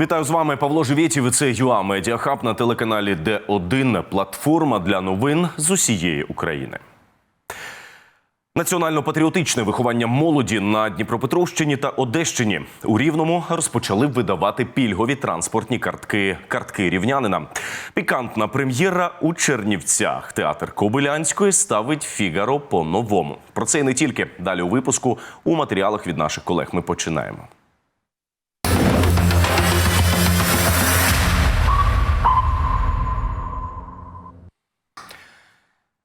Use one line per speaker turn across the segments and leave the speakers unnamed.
Вітаю з вами Павло Живєтів. Це ЮА Медіахаб на телеканалі Д1. Платформа для новин з усієї України. Національно-патріотичне виховання молоді на Дніпропетровщині та Одещині у Рівному розпочали видавати пільгові транспортні картки картки рівнянина. Пікантна прем'єра у Чернівцях. Театр Кобилянської ставить Фігаро по-новому. Про це і не тільки далі у випуску у матеріалах від наших колег. Ми починаємо.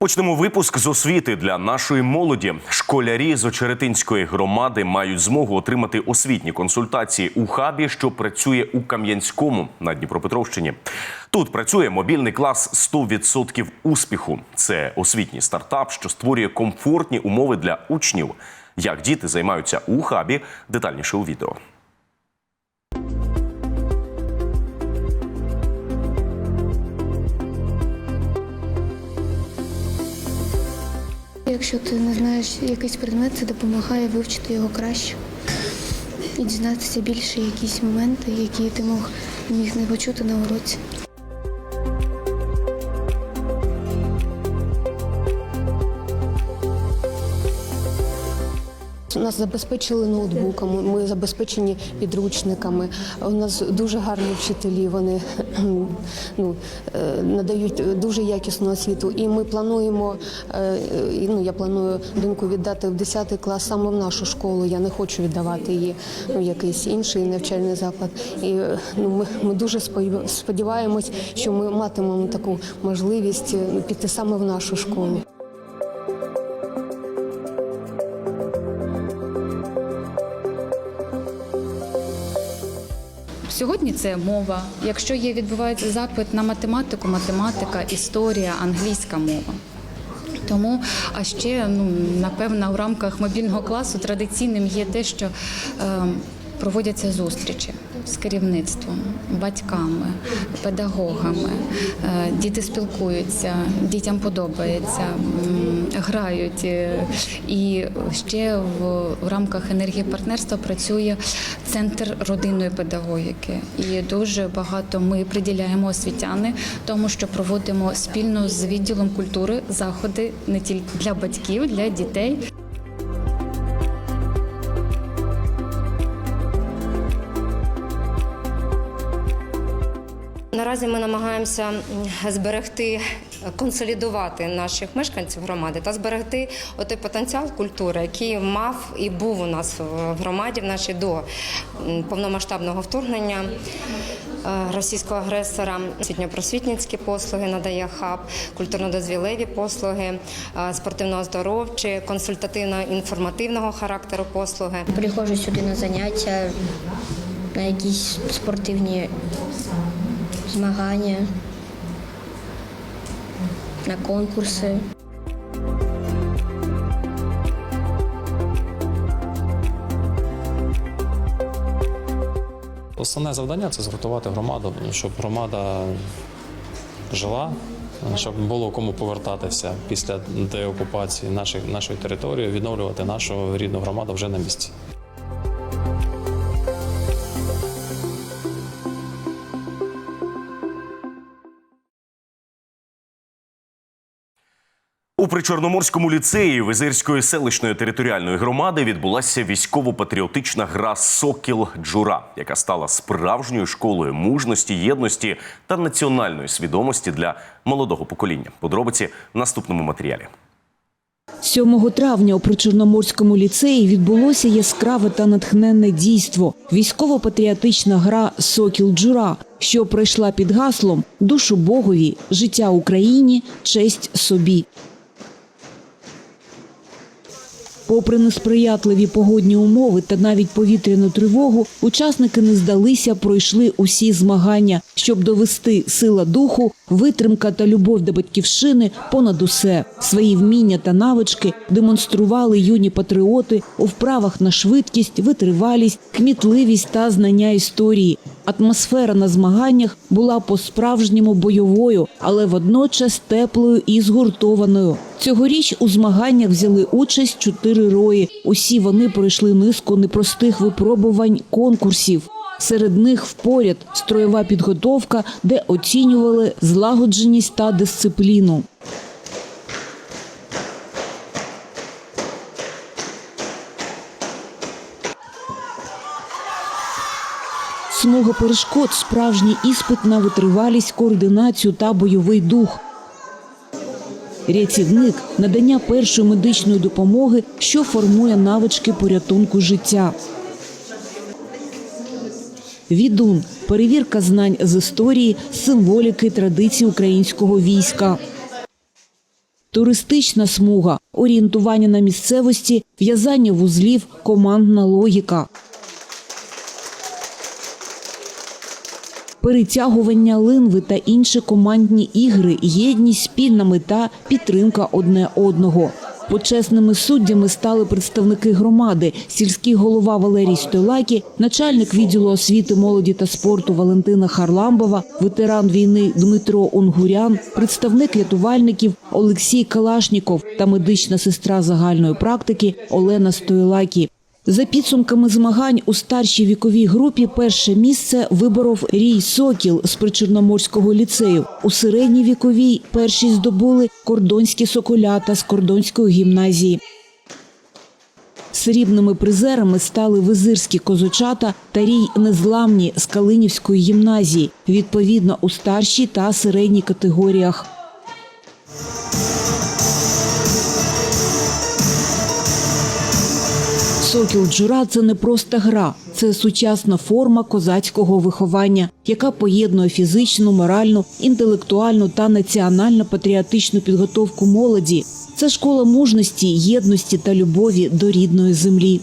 Почнемо випуск з освіти для нашої молоді. Школярі з Очеретинської громади мають змогу отримати освітні консультації у хабі, що працює у Кам'янському на Дніпропетровщині. Тут працює мобільний клас 100% успіху. Це освітній стартап, що створює комфортні умови для учнів. Як діти займаються у хабі, детальніше у відео.
Якщо ти не знаєш якийсь предмет, це допомагає вивчити його краще і дізнатися більше якісь моменти, які ти мог міг не почути на уроці.
Нас забезпечили ноутбуками, ми забезпечені підручниками. У нас дуже гарні вчителі. Вони ну, е, надають дуже якісну освіту. І ми плануємо. е, Ну я планую доньку віддати в 10 клас саме в нашу школу. Я не хочу віддавати її в якийсь інший навчальний заклад. І ну, ми, ми дуже сподіваємось, що ми матимемо таку можливість е, піти саме в нашу школу.
Сьогодні це мова. Якщо є відбувається запит на математику, математика, історія, англійська мова. Тому, а ще ну напевно, у рамках мобільного класу традиційним є те, що е, проводяться зустрічі з керівництвом, батьками, педагогами. Е, діти спілкуються, дітям подобається, грають. Е, І ще в, в рамках енергії партнерства працює центр родинної педагогіки. І дуже багато ми приділяємо освітяни, тому що проводимо спільно з відділом культури заходи не тільки для батьків, для дітей.
Наразі ми намагаємося зберегти, консолідувати наших мешканців громади та зберегти той потенціал культури, який мав і був у нас в громаді в нашій до повномасштабного вторгнення. е, Російського агресора освітньо-просвітницькі послуги надає хаб, культурно-дозвілеві послуги, е, спортивно-оздоровчі, консультативно-інформативного характеру послуги.
Приходжу сюди на заняття, на якісь спортивні змагання, на конкурси.
Основне завдання це згуртувати громаду, щоб громада жила, щоб було кому повертатися після деокупації наших, нашої території, відновлювати нашу рідну громаду вже на місці.
У Причорноморському ліцеї Визирської селищної територіальної громади відбулася військово-патріотична гра Сокіл Джура, яка стала справжньою школою мужності, єдності та національної свідомості для молодого покоління. Подробиці в наступному матеріалі.
7 травня у Причорноморському ліцеї відбулося яскраве та натхненне дійство – військово-патріотична гра «Сокіл Джура», що пройшла під гаслом «Душу Богові, життя Україні, честь собі». Попри несприятливі погодні умови та навіть повітряну тривогу, учасники не здалися, пройшли усі змагання, щоб довести сила духу, витримка та любов до батьківщини понад усе. Свої вміння та навички демонстрували юні патріоти у вправах на швидкість, витривалість, кмітливість та знання історії. Атмосфера на змаганнях була по-справжньому бойовою, але водночас теплою і згуртованою. Цьогоріч у змаганнях взяли участь чотири рої. Усі вони пройшли низку непростих випробувань конкурсів. Серед них впоряд строєва підготовка, де оцінювали злагодженість та дисципліну. Смуга перешкод справжній іспит на витривалість, координацію та бойовий дух. Рятівник надання першої медичної допомоги, що формує навички порятунку життя. Відун перевірка знань з історії, символіки, традицій українського війська. Туристична смуга, орієнтування на місцевості, в'язання вузлів, командна логіка. Перетягування линви та інші командні ігри, єдність, спільна мета, підтримка одне одного. Почесними суддями стали представники громади, сільський голова Валерій Стойлакі, начальник відділу освіти, молоді та спорту Валентина Харламбова, ветеран війни Дмитро Онгурян, представник рятувальників Олексій Калашніков та медична сестра загальної практики Олена Стойлакі. За підсумками змагань у старшій віковій групі перше місце виборов Рій Сокіл з Причорноморського ліцею. У середній віковій першість здобули кордонські соколята з кордонської гімназії. Срібними призерами стали визирські козочата та рій незламні з Калинівської гімназії, відповідно у старшій та середній категоріях. Сокіл Джура це не просто гра, це сучасна форма козацького виховання, яка поєднує фізичну, моральну, інтелектуальну та національно-патріотичну підготовку молоді. Це школа мужності, єдності та любові до рідної землі.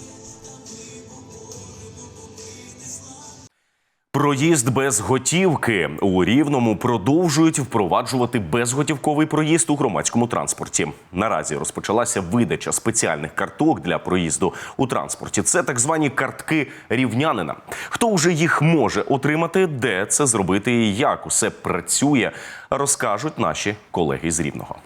Проїзд без готівки у Рівному продовжують впроваджувати безготівковий проїзд у громадському транспорті. Наразі розпочалася видача спеціальних карток для проїзду у транспорті. Це так звані картки рівнянина. Хто вже їх може отримати, де це зробити і як усе працює, розкажуть наші колеги з Рівного.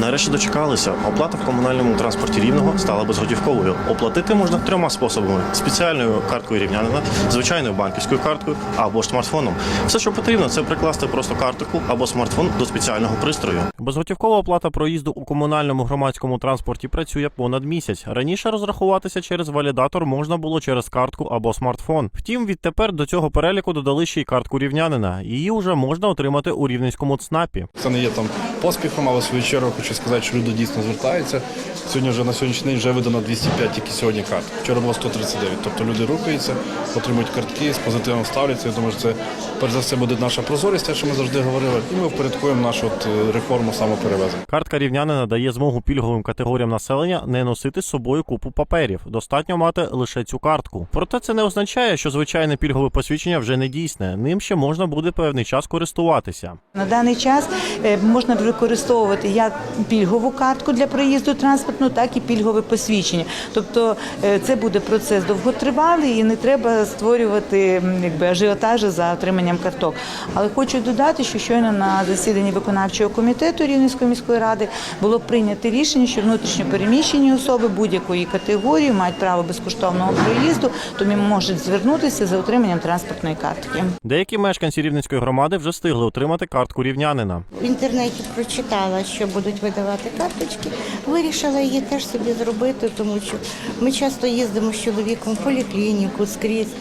Нарешті дочекалися. Оплата в комунальному транспорті рівного стала безготівковою. Оплатити можна трьома способами: спеціальною карткою рівнянина, звичайною банківською карткою або ж смартфоном. Все, що потрібно, це прикласти просто картку або смартфон до спеціального пристрою. Безготівкова оплата проїзду у комунальному громадському транспорті працює понад місяць. Раніше розрахуватися через валідатор можна було через картку або смартфон. Втім, відтепер до цього переліку додали ще й картку рівнянина. Її вже можна отримати у рівненському ЦНАПі.
Це не є там поспіхом, але свою чергу хочу сказати, що люди дійсно звертаються. Сьогодні вже на сьогоднішній день вже видано 205 тільки сьогодні карт. Вчора було 139. Тобто люди рухаються, отримують картки, з позитивом ставляться. Я думаю, що це перш за все буде наша прозорість, те, що ми завжди говорили, і ми впорядкуємо нашу от, реформу самоперевезення.
Картка рівнянина дає змогу пільговим категоріям населення не носити з собою купу паперів. Достатньо мати лише цю картку. Проте це не означає, що звичайне пільгове посвідчення вже не дійсне. Ним ще можна буде певний час користуватися.
На даний час е, можна використовувати як пільгову картку для проїзду транспортну, так і пільгове посвідчення. Тобто е, це буде процес довготривалий і не треба створювати якби ажіотажу за отриманням карток. Але хочу додати, що щойно на засіданні виконавчого комітету Рівненської міської ради було прийнято рішення, що внутрішньо переміщені особи будь-якої категорії мають право безкоштовного проїзду, тому можуть звернутися за отриманням транспортної картки.
Деякі мешканці рівненської громади вже встигли отримати картку рівнянина.
В інтернеті прочитала, що будуть видавати карточки. Вирішила її теж собі зробити, тому що ми часто їздимо з чоловіком в поліклініку скрізь.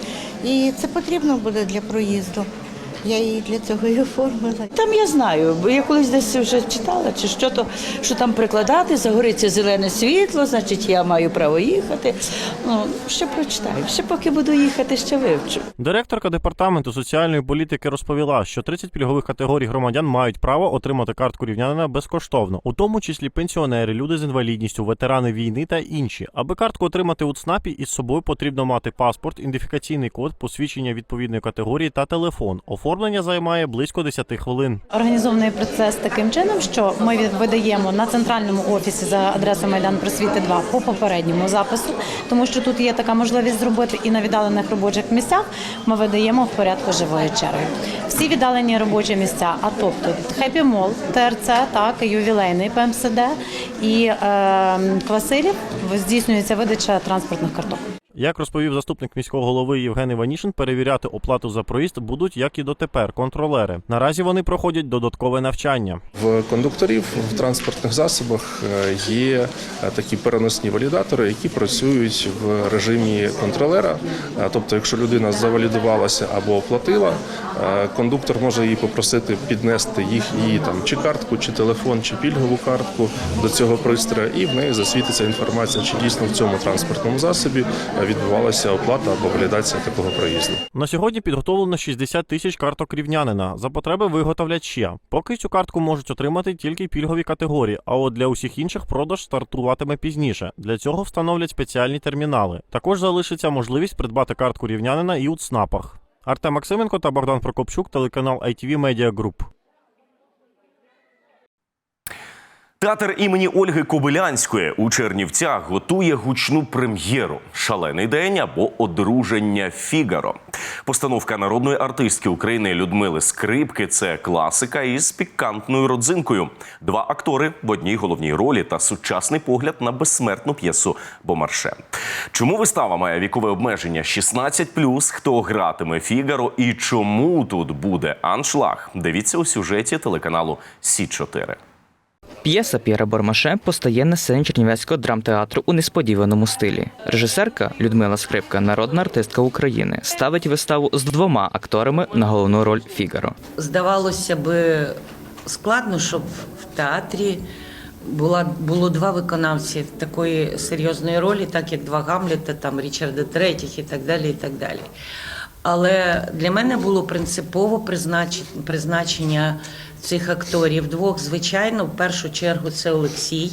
І це потрібно буде для проїзду. Я її для цього і оформила.
Там я знаю, бо я колись десь вже читала, чи що то, що там прикладати, загориться зелене світло, значить я маю право їхати. Ну, ще прочитаю. Ще поки буду їхати, ще вивчу.
Директорка департаменту соціальної політики розповіла, що 30 пільгових категорій громадян мають право отримати картку рівнянина безкоштовно, у тому числі пенсіонери, люди з інвалідністю, ветерани війни та інші. Аби картку отримати у ЦНАПі, із собою потрібно мати паспорт, ідентифікаційний код, посвідчення відповідної категорії та телефон. Оформлення займає близько 10 хвилин.
Організований процес таким чином, що ми видаємо на центральному офісі за адресою Майдан Просвіти 2 по попередньому запису, тому що тут є така можливість зробити і на віддалених робочих місцях ми видаємо в порядку живої черги. Всі віддалені робочі місця, а тобто Хеппі Мол, ТРЦ, так ювілейний ПМСД і е, Квасилів здійснюється видача транспортних карток.
Як розповів заступник міського голови Євген Іванішин, перевіряти оплату за проїзд будуть як і дотепер контролери. Наразі вони проходять додаткове навчання.
В кондукторів в транспортних засобах е, є е, такі переносні валідатори, які працюють в режимі контролера. Е, Тобто, якщо людина завалідувалася або оплатила, кондуктор може її попросити піднести їх її там чи картку, чи телефон, чи пільгову картку до цього пристрою, і в неї засвітиться інформація, чи дійсно в цьому транспортному засобі відбувалася оплата або валідація такого проїзду.
На сьогодні підготовлено 60 тисяч карток рівнянина. За потреби виготовлять ще. Поки цю картку можуть отримати тільки пільгові категорії, а от для усіх інших продаж стартуватиме пізніше. Для цього встановлять спеціальні термінали. Також залишиться можливість придбати картку рівнянина і у ЦНАПах. Артем Максименко та Богдан Прокопчук, телеканал ITV Media Group.
Театр імені Ольги Кобилянської у Чернівцях готує гучну прем'єру Шалений день або одруження Фігаро. Постановка народної артистки України Людмили Скрипки це класика із пікантною родзинкою. Два актори в одній головній ролі та сучасний погляд на безсмертну п'єсу Бомарше. Чому вистава має вікове обмеження 16+, хто гратиме Фігаро і чому тут буде аншлаг? Дивіться у сюжеті телеканалу Сі 4
П'єса П'єра Бормаше постає на сцені Чернівецького драмтеатру у несподіваному стилі. Режисерка Людмила Скрипка, народна артистка України, ставить виставу з двома акторами на головну роль Фігаро.
Здавалося би, складно, щоб в театрі була, було два виконавці такої серйозної ролі, так як два Гамлета, там Річарда Третіх і так далі. і так далі. Але для мене було принципово признач- призначення цих акторів двох. Звичайно, в першу чергу це Олексій.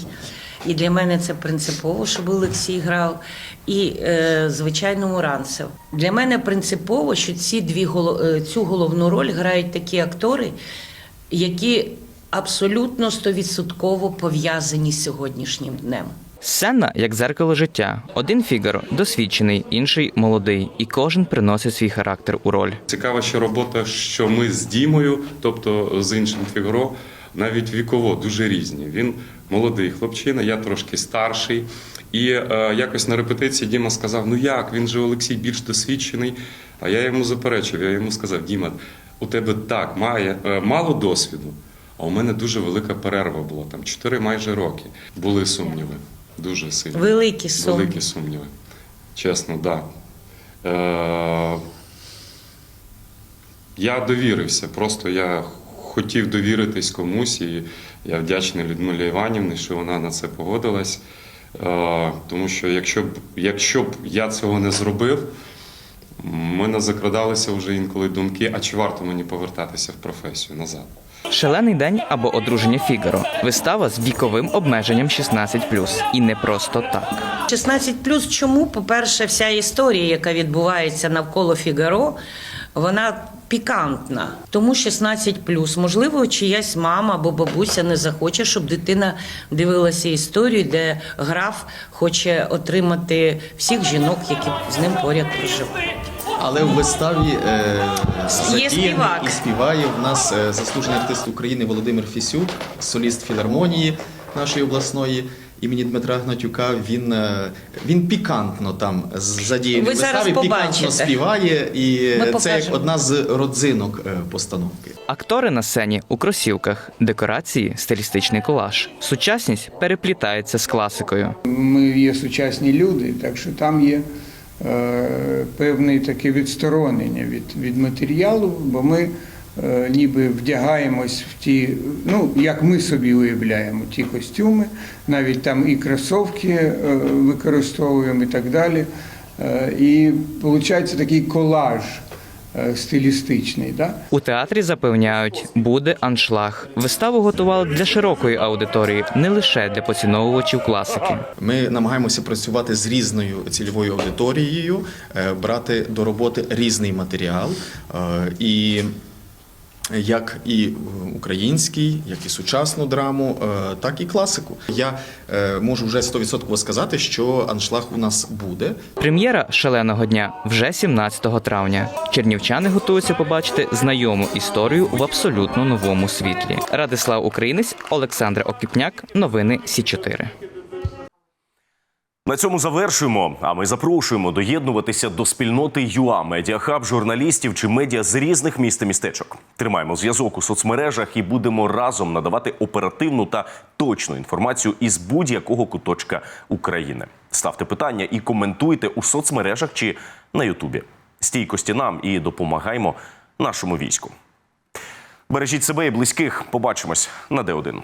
І для мене це принципово, щоб Олексій грав. І, е, звичайно, Муранцев. Для мене принципово, що ці дві е, цю головну роль грають такі актори, які абсолютно стовідсотково пов'язані з сьогоднішнім днем.
Сцена як зеркало життя. Один Фігаро досвідчений, інший молодий, і кожен приносить свій характер у роль.
Цікава ще робота, що ми з Дімою, тобто з іншим Фігаро, навіть віково дуже різні. Він молодий хлопчина, я трошки старший. І е, якось на репетиції Діма сказав: Ну як, він же Олексій більш досвідчений. А я йому заперечив, я йому сказав: Діма, у тебе так має, е, мало досвіду, а у мене дуже велика перерва була, там 4 майже роки. Були сумніви, дуже сильні.
Великі сумніви.
Великі сумніви. Чесно, так. Да. Е, я довірився, просто я хотів довіритись комусь, і я вдячний Людмилі Іванівні, що вона на це погодилась. Е, тому що якщо б, якщо б я цього не зробив, в не закрадалися вже інколи думки, а чи варто мені повертатися в професію назад?
Шалений день або одруження Фігаро. Вистава з віковим обмеженням 16+. І не просто так.
16 плюс чому? По-перше, вся історія, яка відбувається навколо Фігаро, вона пікантна. Тому 16 плюс. Можливо, чиясь мама або бабуся не захоче, щоб дитина дивилася історію, де граф хоче отримати всіх жінок, які з ним поряд проживають.
Але в виставі е, задіяний
співак.
і співає в нас е, заслужений артист України Володимир Фісюк, соліст філармонії нашої обласної імені Дмитра Гнатюка. Він, е, він пікантно там задіяний
Ви
виставі, пікантно співає, і
Ми
це
покажемо.
як одна з родзинок е, постановки.
Актори на сцені у кросівках, декорації, стилістичний колаж. Сучасність переплітається з класикою.
Ми є сучасні люди, так що там є е, певне таке відсторонення від, від матеріалу, бо ми ніби вдягаємось в ті, ну як ми собі уявляємо, ті костюми, навіть там і кросовки е, використовуємо і так далі. Е, і виходить такий колаж е, стилістичний. Да?
У театрі запевняють, буде аншлаг. Виставу готували для широкої аудиторії, не лише для поціновувачів класики.
Ми намагаємося працювати з різною цільовою аудиторією, е, брати до роботи різний матеріал е, і. Як і український, як і сучасну драму, е, так і класику. Я е, можу вже 100% сказати, що аншлаг у нас буде.
Прем'єра шаленого дня вже 17 травня. Чернівчани готуються побачити знайому історію в абсолютно новому світлі. Радислав Українець, Олександр Окіпняк. Новини Сі 4
На цьому завершуємо. А ми запрошуємо доєднуватися до спільноти ЮА медіахаб журналістів чи медіа з різних міст і містечок. Тримаємо зв'язок у соцмережах і будемо разом надавати оперативну та точну інформацію із будь-якого куточка України. Ставте питання і коментуйте у соцмережах чи на Ютубі. Стійкості нам і допомагаймо нашому війську. Бережіть себе і близьких. Побачимось на Д1.